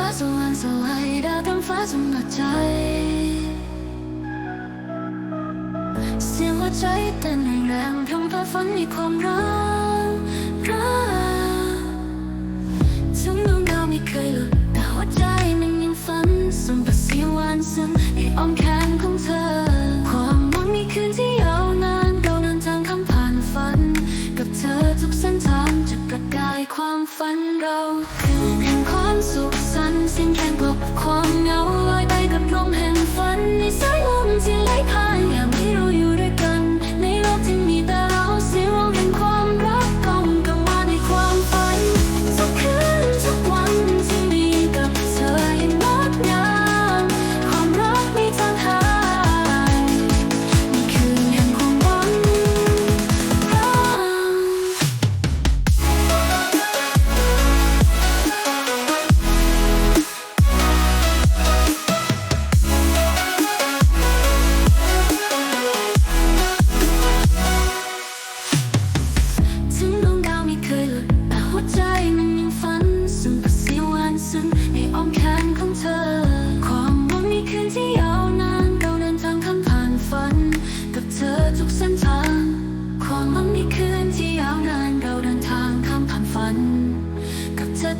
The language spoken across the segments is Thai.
้าสว่างสลายดาวเต็ฟ้าจงหนักใจ เสียงหัวใจเต้นแรงพร่ำพาฝันมีความรักรักถึงดวงดาวไม่เคยหลุดแต่หัวใจมันยังฝันส่งประสีหวานซึ้งในอ้อมแขนของเธอ ความหวังมีคืนที่ยาวนานเราเดินทางข้ามผ่านฝัน กับเธอทุกเส้นทางจะประกายความฝันเราคือ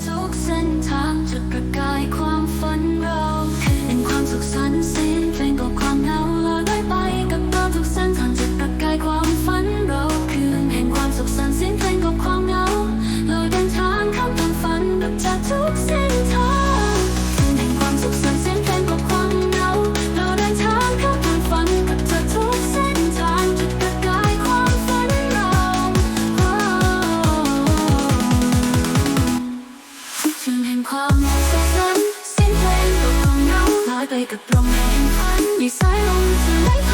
ทุกเส้นทางจะประกายความ ไปกับลมแรงพันมีสายลมที่ไหล